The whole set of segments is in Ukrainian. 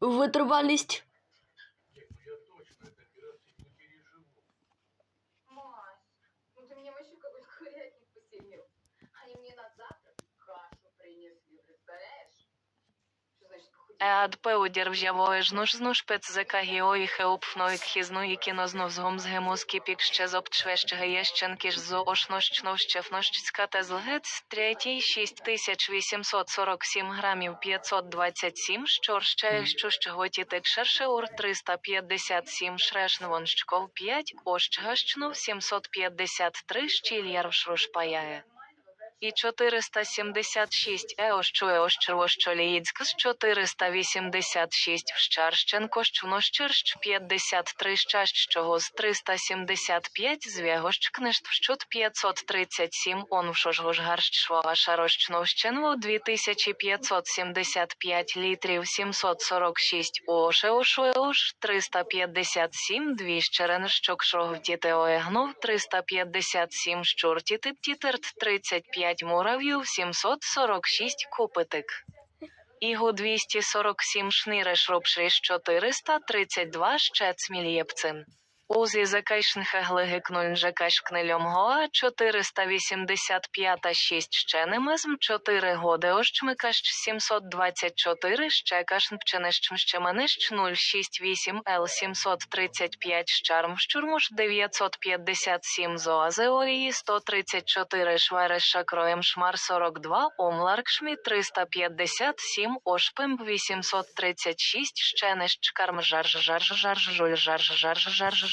Витривалість. Адпе одірвжявої жнуш знуш пец закагіої хеупфної кхізну і кіно знов згом згемуски пік ще зобчвещ геєщенки ж зо ошнощно щефнощцька та злгець третій 6847 грамів 527 щор ще щущ готі тек шерше ур 357 шрешнвон щков 5 ощгащнув 753 щільярв шрушпаяє і 476 еощу еощу ощоліїцьк з 486 вщарщенко щунощирщ 53 щащ чого з 375 звягощ книжт вщут 537 он вшожгожгарщ швагашарощновщенво 2575 літрів 746 уошеошу еош 357 двіщерен щокшогвтітеоегнов 357 щуртітит тітерт 35 5 мурав'їв 746 копитик. Ігу 247 шнири робшиш 432 щецмільєпцин. Узі Гоа 485 6 щенемезм 4 годеощмкащ 724 щекашнпченищмщеменищ 068 Л 735 щармщурмуш 957 зоазеорії 134 шверешакроєм шмар 42 омларкшмі 357 ошпимб 836 щенищ кармжарж жарж жарж жуль жарж жарж жарж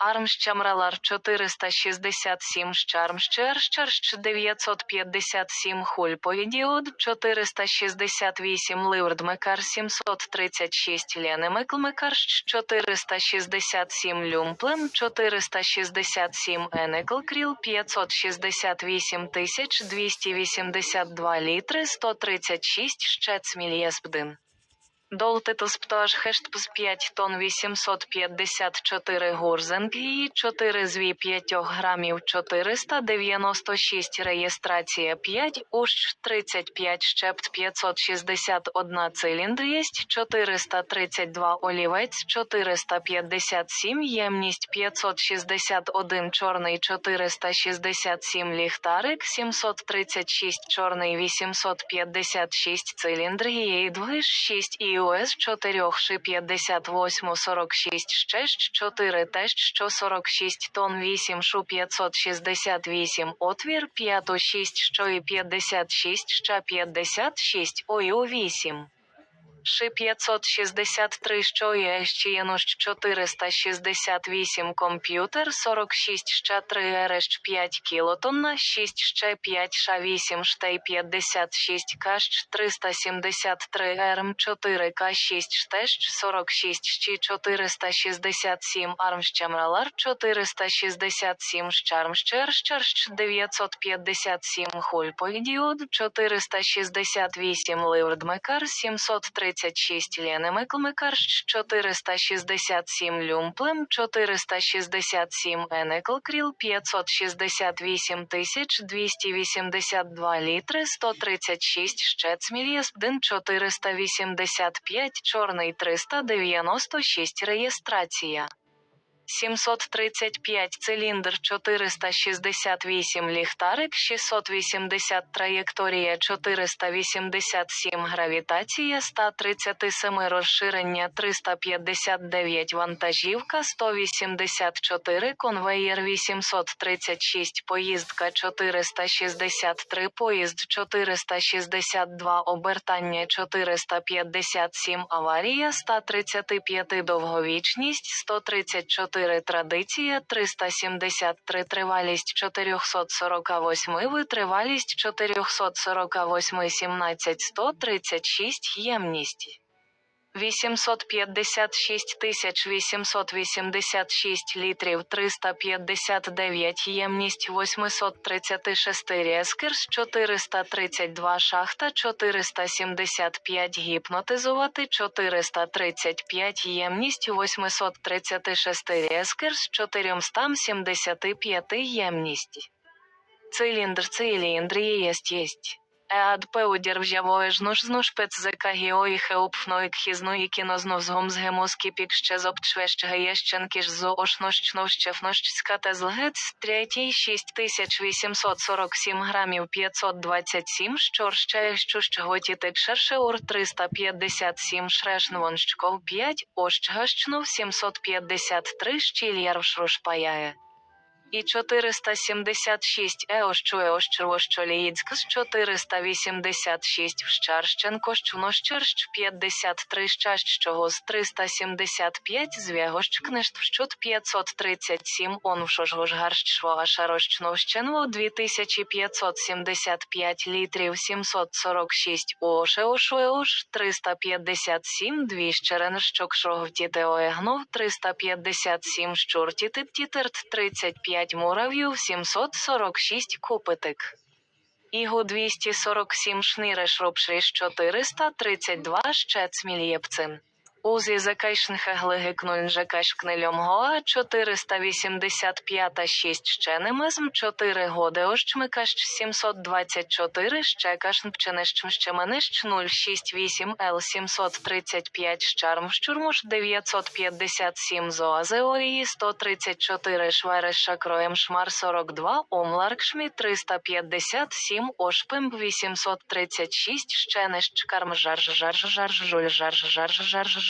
Армщамралар 467 щармщерщерщ 957 хульповідіод 468 ливрдмекар 736 ленемеклмекарщ 467 люмплем 467 енеклкріл 568 282 літри 136 щецмільєсбдин. Долтитус пташ хештпс 5 тонн 854 гурзенпії 4 зві 5 грамів 496 реєстрація 5 ущ 35 щепт 561 циліндр єсть 432 олівець 457 ємність 561 чорний 467 ліхтарик 736 чорний 856 циліндр гієї 6 і УС 4 ши 58 46 щещ 4 тещ що 46 тонн 8 шу 568 отвір 5 6 що і 56 ща 56 ою 8. Ши 563 що є ще єнощ 468 комп'ютер 46 ще 3 ерещ 5 кілотонна 6 ще 5 ша 8 штей 56 кащ 373 ерм 4 к 6 штещ 46 щі 467 арм щемралар 467 щарм щер щерщ 957 хульпойдіод 468 ливрдмекар 736 Лени Меклмекарщ 467 Люмплем 467 Енекл Кріл 568 тисяч 282 літри 136 Щец Мільєсбден 485 Чорний 396 реєстрація 735 циліндр 468 ліхтарик 680 траєкторія 487 гравітація 137 розширення 359 вантажівка 184 конвеєр 836 поїздка 463 поїзд 462 обертання 457 аварія 135 довговічність 134 традиція 373 тривалість 448 витривалість 448 17 136 ємність 856 886 літрів 359 ємність 836 ріаскирс 432 шахта 475 гіпнотизувати 435 ємність 836 ріаскирс 475 ємність. Циліндр циліндр єсть єсть. Адпе удірвжявої жнуш зну шпиц зека гіої хеупфної кхізної кіно знов згом згемоски пік ще зобчвещ гаєщенки ж зо ошнощнощефнощська та злгець третій 6847 грамів 527 щор ще щущ готітик шерше ур 357 шрешнвонщков 5 ощгащнув 753 щільярвшрушпаяє і 476 еощу еощу ліїцькс 486 вщарщенко щунощирщ 53 щащогос 375 звягощ книжт вщут 537 он вшожгожгарщ швагашарощновщенво 2575 літрів 746 уошеошу еош 357 двіщеренщок шогвтітеоегнов 357 щуртітит тітерт 35 5 мурав'їв 746 копитик. Ігу 247 шнири робшиш 432 щецмільєпцин. Узі закайшнхаглигикнульнжакашкнельомгоа 485 6 щенемизм 4 годи ощмикащ 724 щекашнпченищмщеменищ 068 Л 735 щармщурмуш 957 зоазеорії 134 швереша кроєм шмар 42 омларкшмі 357 ошпимб 836 щенищ карм жарж жарж жарж жуль жарж жарж жарж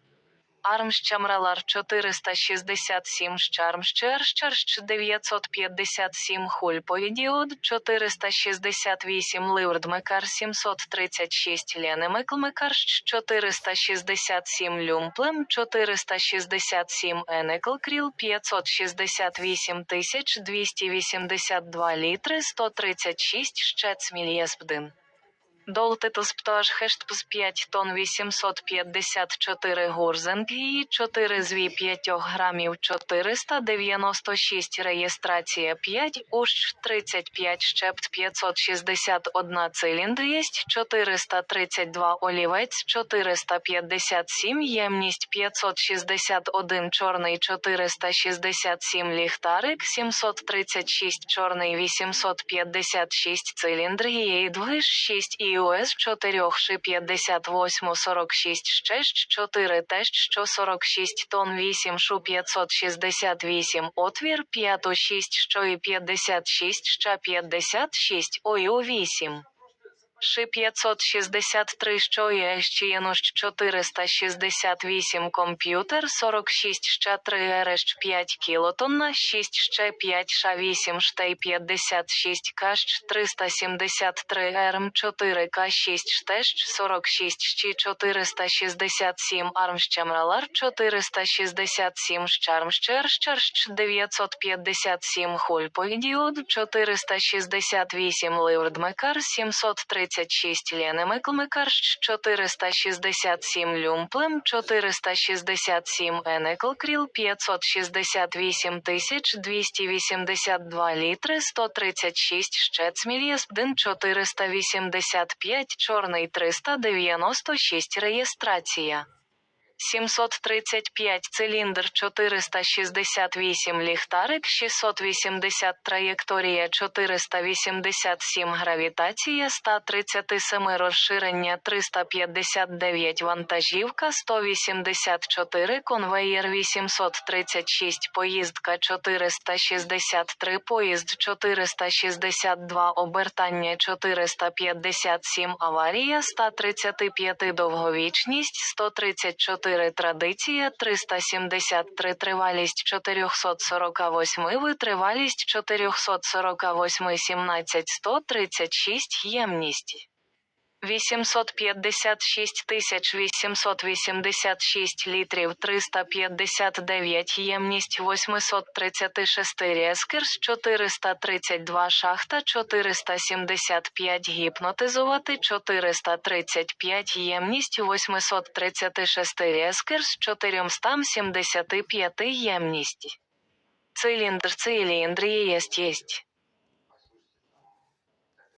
Армщамралар 467 Щармщерщерщ 957 Хульпоїдіод 468 Ливрдмекар 736 Ленемеклмекарщ 467 Люмплем 467 Енеклкріл 568 282 літри 136 Щецмільєспдин Долтитус пташ хештпс 5 тонн 854 гурзенкії 4 зві 5 грамів 496 реєстрація 5 ущ 35 щепт 561 циліндрієсть 432 олівець 457 ємність 561 чорний 467 ліхтарик 736 чорний 856 циліндрієї движ 6 іос 4 ши 58 46 ще 4 тещ що 46 тон 8 шу 568 отвір 5 6 що і 56 ща 56 ою 8. Ши 563 що є щіянощ 468 комп'ютер 46 ще 3 ерещ 5 кілотонна 6 ще 5 ша 8 штей 56 кащ 373 ерм 4 к 6 штещ 46 щі 467 армщамралар 467 щармщер щерщ 957 хульпойдіод 468 ливрдмекар 736 Лени Меклмекарщ 467 Люмплем 467 Енеклкріл 568 282 літри 136 Щец Мільєсбдин 485 Чорний 396 реєстрація 735 циліндр 468 ліхтарик 680 траєкторія 487 гравітація 137 розширення 359 вантажівка 184 конвеєр 836 поїздка 463 поїзд 462 обертання 457 аварія 135 довговічність 134 4 традиція 373 тривалість 448 витривалість 448 17 136 ємність 856 тисяч 886 літрів 359 ємність 836 Рескерс 432 шахта 475 гіпнотизувати 435 ємність 836 Рескерс 475 ємність Циліндр циліндр єсть єсть